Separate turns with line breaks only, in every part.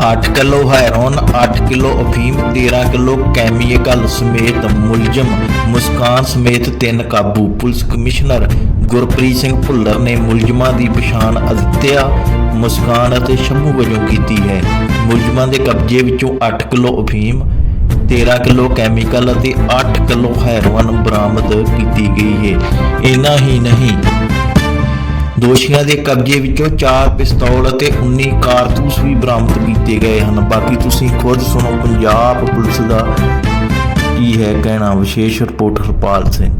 8 kilo heroin 8 kilo ਅਫੀਮ 13 kilo chemical ਸਮੇਤ ਮੁਲਜ਼ਮ, ਮੁਸਕਾਨ ਸਮੇਤ ਤਿੰਨ ਕਾਬੂ ਪੁਲਿਸ ਕਮਿਸ਼ਨਰ। ਗੁਰਪ੍ਰੀਤ ਸਿੰਘ ਭੁੱਲਰ ਨੇ ਮੁਲਜ਼ਮਾਂ ਦੀ ਪਛਾਣ ਅਦਿੱਤਿਆ, ਮੁਸਕਾਨ ਅਤੇ ਸ਼ੰਭੂ ਵਜੋਂ ਕੀਤੀ ਹੈ। ਮੁਲਜ਼ਮਾਂ ਦੇ ਕਬਜ਼ੇ ਵਿੱਚੋਂ 8 ਕਿਲੋ ਅਫੀਮ 13 ਕਿਲੋ ਕੈਮੀਕਲ ਅਤੇ 8 ਕਿਲੋ ਹੈਰੋਨ ਬਰਾਮਦ ਕੀਤੀ ਗਈ ਹੈ। ਇਨਾ ਹੀ ਨਹੀਂ ਦੋਸ਼ੀਆਂ ਦੇ ਕਬਜ਼ੇ ਵਿੱਚੋਂ 4 ਪਿਸਤੌਲ ਅਤੇ 19 ਕਾਰਤੂਸ ਵੀ ਬਰਾਮਦ ਕੀਤੇ ਗਏ ਹਨ। ਬਾਕੀ ਤੁਸੀਂ ਖੁਦ ਸੁਣੋ ਪੰਜਾਬ ਪੁਲਿਸ ਦਾ ਕੀ ਹੈ ਕਹਿਣਾ? ਵਿਸ਼ੇਸ਼ ਰਿਪੋਰਟ ਹਰਪਾਲ ਸਿੰਘ।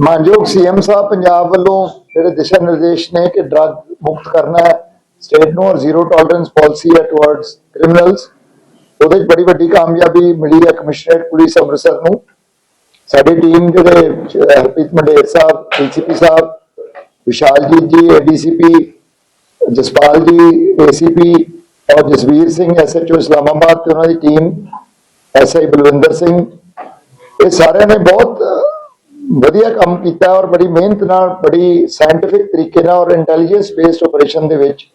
ਮਾਨਯੋਗ ਸੀਐਮ ਸਾਹਿਬ ਪੰਜਾਬ ਵੱਲੋਂ ਜਿਹੜੇ ਦਿਸ਼ਾ ਨਿਰਦੇਸ਼ ਨੇ ਕਿ ਡਰੱਗ ਮੁਕਤ ਕਰਨਾ ਹੈ ਸਟੇਟ ਨੂੰ ਔਰ ਜ਼ੀਰੋ ਟੋਲਰੈਂਸ ਪਾਲਿਸੀ ਹੈ ਟੁਵਰਡਸ ਕ੍ਰਿਮੀਨਲਸ ਉਹਦੇ 'ਚ ਬੜੀ ਵੱਡੀ ਕਾਮਯਾਬੀ ਮਿਲੀ ਹੈ ਕਮਿਸ਼ਨਰੇਟ ਪੁਲਿਸ ਅੰਮ੍ਰਿਤਸਰ ਨੂੰ। ਸਾਡੀ ਟੀਮ ਜਿਹੜੇ ਅਹ, ਹਰਪ੍ਰੀਤ ਮੰਡੇਰ ਸਾਹਿਬ ਡੀਸੀਪੀ ਸਾਹਿਬ ਵਿਸ਼ਾਲਜੀਤ ਜੀ ਏਡੀਸੀਪੀ ਜਸਪਾਲ ਜੀ ਏਸੀਪੀ ਔਰ ਜਸਵੀਰ ਸਿੰਘ ਐਸਐਚਓ ਇਸਲਾਮਾਬਾਦ ਤੇ ਉਹਨਾਂ ਦੀ ਟੀਮ ਐਸਆਈ ਬਲਵਿੰਦਰ ਸਿੰਘ। ਇਹ ਸਾਰਿਆਂ ਨੇ ਬਹੁਤ ਵਧੀਆ ਕੰਮ ਕੀਤਾ ਔਰ ਬੜੀ ਮਿਹਨਤ ਨਾਲ, ਬੜੀ ਸਾਇੰਟਿਫਿਕ ਤਰੀਕੇ ਨਾਲ ਔਰ ਇੰਟੈਲੀਜੈਂਸ ਬੇਸਡ ਆਪਰੇਸ਼ਨ ਦੇ ਵਿੱਚ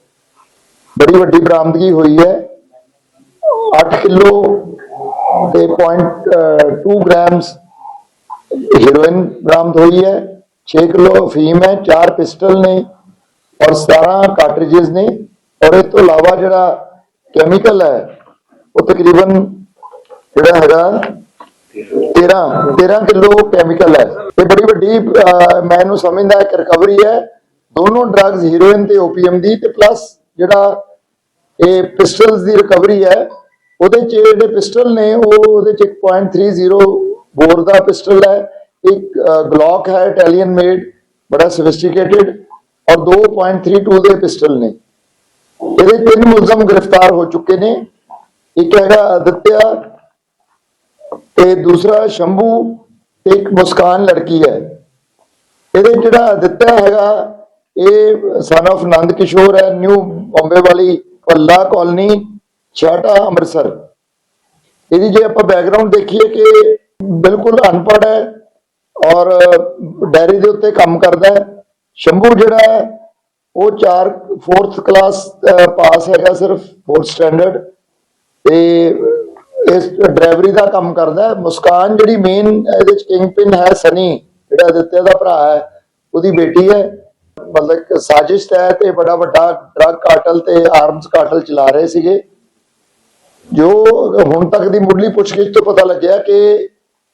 ਬੜੀ ਵੱਡੀ ਬਰਾਮਦਗੀ ਹੋਈ ਹੈ। 8 ਕਿਲੋ ਤੇ 0.2 ਗ੍ਰਾਮਸ ਹੀਰੋਇਨ ਬਰਾਮਦ ਹੋਈ ਹੈ। 6 ਕਿਲੋ ਅਫੀਮ ਹੈ 4 ਪਿਸਟਲ ਨੇ ਔਰ 17 ਕਾਰਟ੍ਰਿਜਸ ਨੇ ਔਰ ਇਸ ਤੋਂ ਇਲਾਵਾ ਜਿਹੜਾ ਕੈਮੀਕਲ ਹੈ ਉਹ ਤਕਰੀਬਨ ਜਿਹੜਾ ਹੈਗਾ 13 13 ਕਿਲੋ ਕੈਮੀਕਲ ਹੈ। ਇਹ ਬੜੀ ਵੱਡੀ ਅਹ, ਮੈਂ ਇਹਨੂੰ ਸਮਝਦਾ ਇੱਕ ਰਿਕਵਰੀ ਹੈ। ਦੋਨੋਂ ਡਰੱਗਸ ਹੀਰੋਇਨ ਤੇ ਓਪੀਐਮ ਦੀ ਤੇ ਪਲੱਸ ਜਿਹੜਾ ਇਹ ਪਿਸਟਲਸ ਦੀ ਰਿਕਵਰੀ ਹੈ ਉਹਦੇ ਚ ਜਿਹੜੇ ਪਿਸਟਲ ਨੇ ਉਹ ਉਹਦੇ ਚ 1.30 ਬੋਰ ਦਾ ਪਿਸਟਲ ਹੈ। ਇੱਕ ਗਲੌਕ ਹੈ ਇਟਾਲੀਅਨ ਮੇਡ ਬੜਾ ਸੋਫਿਸਟੀਕੇਟਿਡ ਔਰ 2.32 ਦੇ ਪਿਸਟਲ ਨੇ ਇਹਦੇ ਤਿੰਨ ਮੁਲਜ਼ਮ ਗ੍ਰਿਫਤਾਰ ਹੋ ਚੁੱਕੇ ਨੇ ਇੱਕ ਹੈਗਾ ਅਦਿੱਤਿਆ ਤੇ ਦੂਸਰਾ ਸ਼ੰਭੂ ਤੇ ਇੱਕ ਮੁਸਕਾਨ ਲੜਕੀ ਹੈ ਇਹਦੇ ਜਿਹੜਾ ਦਿੱਤਾ ਹੈਗਾ ਇਹ ਸਨ of ਨੰਦ ਕਿਸ਼ੋਰ ਹੈ ਨਿਊ ਬੰਬੇ ਵਾਲੀ ਪੱਲਾ ਕਾਲਨੀ ਛਾਟਾ ਅੰਮ੍ਰਿਤਸਰ ਇਹਦੀ ਜੇ ਆਪਾਂ ਬੈਕਗ੍ਰਾਉਂਡ ਦੇਖੀਏ ਕਿ ਬਿਲਕੁਲ ਅਨਪੜ੍ਹ ਹੈ ਔਰ ਡੈਰੀ ਦੇ ਉੱਤੇ ਕੰਮ ਕਰਦਾ ਹੈ। ਸ਼ੰਭੂ ਜਿਹੜਾ ਹੈ, ਉਹ 4 4th ਕਲਾਸ ਪਾਸ ਹੈਗਾ ਸਿਰਫ 4th ਸਟੈਂਡਰਡ ਤੇ ਇਸ ਡਰਾਈਵਰੀ ਦਾ ਕੰਮ ਕਰਦਾ ਹੈ। ਮੁਸਕਾਨ ਜਿਹੜੀ ਮੇਨ ਇਹਦੇ ਚ ਕਿੰਗ ਪਿਨ ਹੈ ਸਨੀ, ਜਿਹੜਾ ਦਿੱਤੇ ਦਾ ਭਰਾ ਹੈ, ਉਹਦੀ ਬੇਟੀ ਹੈ। ਮਤਲਬ ਸਾਜ਼ਿਸ਼ ਤਹਿਤ ਤੇ ਬੜਾ ਵੱਡਾ ਡਰੱਗ ਕਾਰਟਲ ਤੇ ਆਰਮਸ ਕਾਰਟਲ ਚਲਾ ਰਹੇ ਸੀਗੇ। ਜੋ ਹੁਣ ਤੱਕ ਦੀ ਮੁੱਢਲੀ ਪੁੱਛਗਿੱਛ ਤੋਂ ਪਤਾ ਲੱਗਿਆ ਕਿ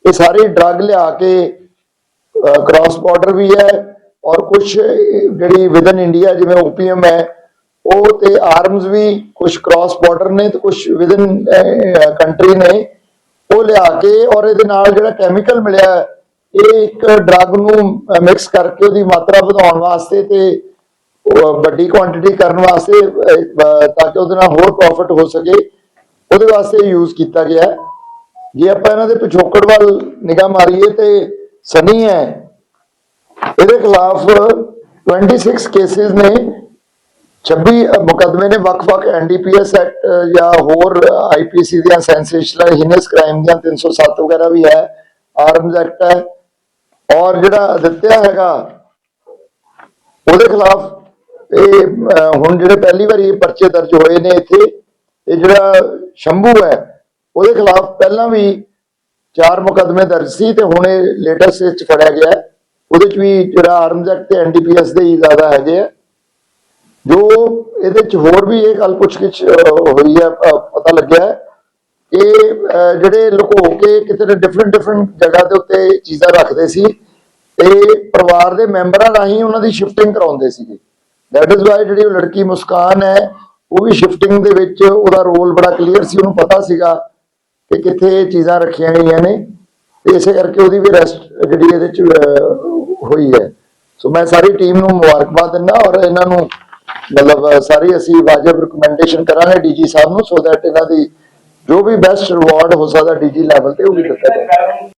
ਇਹ ਸਾਰੇ ਡਰੱਗ ਲਿਆ ਕੇ ਕ੍ਰਾਸ ਬਾਰਡਰ ਵੀ ਹੈ ਔਰ ਕੁਝ ਜਿਹੜੀ ਵਿਦਨ ਇੰਡੀਆ ਜਿਵੇਂ ਓਪੀਐਮ ਹੈ, ਉਹ ਤੇ ਆਰਮਸ ਵੀ ਕੁਝ ਕ੍ਰਾਸ ਬਾਰਡਰ ਨੇ ਤੇ ਕੁਝ ਵਿਦਨ ਕੰਟਰੀ ਨੇ, ਉਹ ਲਿਆ ਕੇ ਔਰ ਇਹਦੇ ਨਾਲ ਜਿਹੜਾ ਕੈਮੀਕਲ ਮਿਲਿਆ, ਇਹ ਇੱਕ ਡਰੱਗ ਨੂੰ ਮਿਕਸ ਕਰਕੇ ਉਹਦੀ ਮਾਤਰਾ ਵਧਾਉਣ ਵਾਸਤੇ ਤੇ ਵੱਡੀ ਕੁਆਂਟੀਟੀ ਕਰਨ ਵਾਸਤੇ ਤਾਂ ਕਿ ਉਹਦੇ ਨਾਲ ਹੋਰ ਪ੍ਰੋਫਿਟ ਹੋ ਸਕੇ, ਉਹਦੇ ਵਾਸਤੇ ਯੂਜ਼ ਕੀਤਾ ਗਿਆ। ਜੇ ਆਪਾਂ ਇਹਨਾਂ ਦੇ ਪਿਛੋਕੜ ਵੱਲ ਨਿਗਾਹ ਮਾਰੀਏ ਤੇ ਸਨੀ ਹੈ। ਇਹਦੇ ਖਿਲਾਫ 26 ਕੇਸਿਸ ਨੇ। 26 ਮੁਕਦਮੇ ਨੇ ਵੱਖ-ਵੱਖ ਐਨਡੀਪੀਐਸ ਐਕਟ ਜਾਂ ਹੋਰ ਆਈਪੀਸੀ ਦੀਆਂ ਸੈਂਸੇਸ਼ਨਲ ਹਿਨਸ ਕ੍ਰਾਈਮ ਦੀਆਂ 307 ਵਗੈਰਾ ਵੀ ਹੈ। ਆਰਮਸ ਐਕਟ ਹੈ। ਔਰ ਜਿਹੜਾ ਅਦਿੱਤਿਆ ਹੈਗਾ, ਉਹਦੇ ਖਿਲਾਫ ਇਹ ਹੁਣ ਜਿਹੜੇ ਪਹਿਲੀ ਵਾਰੀ ਇਹ ਪਰਚੇ ਦਰਜ ਹੋਏ ਨੇ ਇੱਥੇ, ਇਹ ਜਿਹੜਾ ਸ਼ੰਭੂ ਹੈ, ਉਹਦੇ ਖਿਲਾਫ ਪਹਿਲਾਂ ਵੀ ਚਾਰ ਮੁਕਦਮੇ ਦਰਜ ਸੀ ਤੇ ਹੁਣ ਇਹ ਲੇਟੈਸਟ ਵਿੱਚ ਫੜਿਆ ਗਿਆ ਉਹਦੇ ਚ ਵੀ ਜਿਹੜਾ ਆਰਮਸ ਐਕਟ ਤੇ ਐਨਡੀਪੀਐਸ ਦੇ ਹੀ ਜ਼ਿਆਦਾ ਹੈਗੇ ਆ। ਜੋ ਇਹਦੇ ਚ ਹੋਰ ਵੀ ਇਹ ਗੱਲ ਪੁੱਛਗਿੱਛ ਹੋਈ ਹੈ ਪਤਾ ਲੱਗਿਆ ਹੈ ਜਿਹੜੇ ਲੁਕੋ ਕੇ ਕਿਤੇ ਨਾ ਡਿਫਰੈਂਟ ਡਿਫਰੈਂਟ ਜਗ੍ਹਾ ਦੇ ਉੱਤੇ ਚੀਜ਼ਾਂ ਰੱਖਦੇ ਸੀ। ਤੇ ਪਰਿਵਾਰ ਦੇ ਮੈਂਬਰਾਂ ਰਾਹੀਂ ਉਹਨਾਂ ਦੀ ਸ਼ਿਫਟਿੰਗ ਕਰਾਉਂਦੇ ਸੀਗੇ। ਦੈਟ ਇਜ਼ ਵਾਈ ਜਿਹੜੀ ਉਹ ਲੜਕੀ ਮੁਸਕਾਨ ਹੈ, ਉਹ ਵੀ ਸ਼ਿਫਟਿੰਗ ਦੇ ਵਿੱਚ ਉਹਦਾ ਰੋਲ ਬੜਾ ਕਲੀਅਰ ਸੀ, ਉਹਨੂੰ ਪਤਾ ਸੀਗਾ ਕਿ ਕਿੱਥੇ ਇਹ ਚੀਜ਼ਾਂ ਰੱਖੀਆਂ ਗਈਆਂ ਨੇ ਇਸੇ ਕਰਕੇ ਉਹਦੀ ਵੀ ਅਰੈਸਟ ਜਿਹੜੀ ਇਹਦੇ ਚ ਹੋਈ ਹੈ। ਸੋ ਮੈਂ ਸਾਰੀ ਟੀਮ ਨੂੰ ਮੁਬਾਰਕਬਾਦ ਦਿੰਦਾ ਔਰ ਇਹਨਾਂ ਨੂੰ ਮਤਲਬ ਸਾਰੀ ਅਸੀਂ ਵਾਜਬ ਰਿਕਮੈਂਡੇਸ਼ਨ ਕਰਾਂਗੇ ਡੀਜੀ ਸਾਹਿਬ ਨੂੰ ਸੋ ਦੈਟ ਇਹਨਾਂ ਦੀ ਜੋ ਵੀ ਬੈਸਟ ਰਿਵਾਰਡ ਹੋ ਸਕਦਾ ਡੀਜੀ ਲੈਵਲ ਤੇ ਉਹ ਵੀ ਦਿੱਤਾ ਜਾਵੇ।